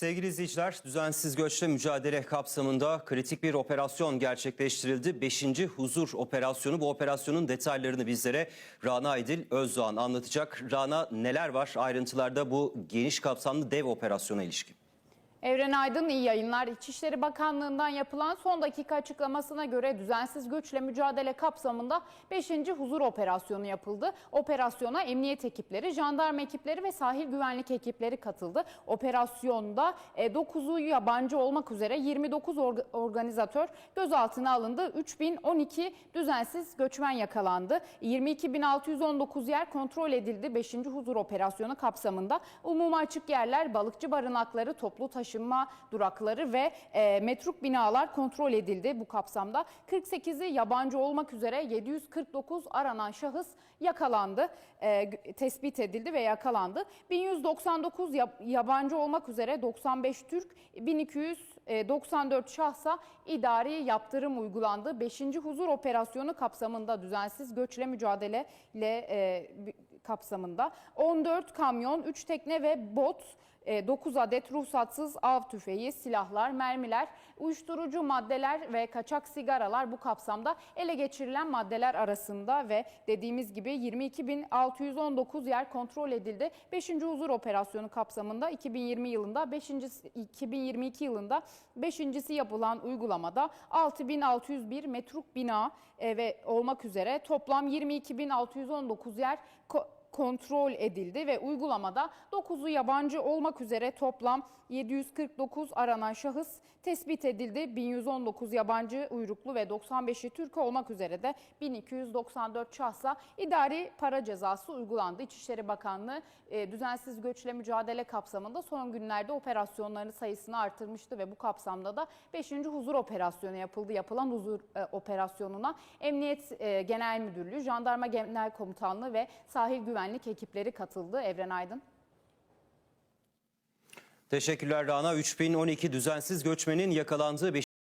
Sevgili izleyiciler, düzensiz göçle mücadele kapsamında kritik bir operasyon gerçekleştirildi. 5. Huzur Operasyonu. Bu operasyonun detaylarını bizlere Rana İdil Özdoğan anlatacak. Rana neler var ayrıntılarda bu geniş kapsamlı dev operasyona ilişkin? Evren Aydın iyi yayınlar. İçişleri Bakanlığı'ndan yapılan son dakika açıklamasına göre düzensiz göçle mücadele kapsamında 5. Huzur Operasyonu yapıldı. Operasyona emniyet ekipleri, jandarma ekipleri ve sahil güvenlik ekipleri katıldı. Operasyonda 9'u yabancı olmak üzere 29 orga- organizatör gözaltına alındı. 3012 düzensiz göçmen yakalandı. 22.619 yer kontrol edildi. 5. Huzur Operasyonu kapsamında umuma açık yerler, balıkçı barınakları, toplu taşınma durakları ve e, metruk binalar kontrol edildi bu kapsamda. 48'i yabancı olmak üzere 749 aranan şahıs yakalandı, e, tespit edildi ve yakalandı. 1199 yab- yabancı olmak üzere 95 Türk, 1294 şahsa idari yaptırım uygulandı. 5. Huzur Operasyonu kapsamında düzensiz göçle mücadele ile e, kapsamında 14 kamyon, 3 tekne ve bot 9 adet ruhsatsız av tüfeği, silahlar, mermiler, uyuşturucu maddeler ve kaçak sigaralar bu kapsamda ele geçirilen maddeler arasında ve dediğimiz gibi 22.619 yer kontrol edildi. 5. Huzur Operasyonu kapsamında 2020 yılında 5. 2022 yılında 5.si yapılan uygulamada 6.601 metruk bina e, ve olmak üzere toplam 22.619 yer kontrol edildi ve uygulamada 9'u yabancı olmak üzere toplam 749 aranan şahıs tespit edildi. 1119 yabancı uyruklu ve 95'i Türk olmak üzere de 1294 şahsa idari para cezası uygulandı. İçişleri Bakanlığı e, düzensiz göçle mücadele kapsamında son günlerde operasyonların sayısını artırmıştı ve bu kapsamda da 5. Huzur Operasyonu yapıldı. Yapılan huzur e, operasyonuna Emniyet e, Genel Müdürlüğü, Jandarma Genel Komutanlığı ve sahil güvenlik ekipleri katıldı. Evren Aydın. Teşekkürler Rana. 3012 düzensiz göçmenin yakalandığı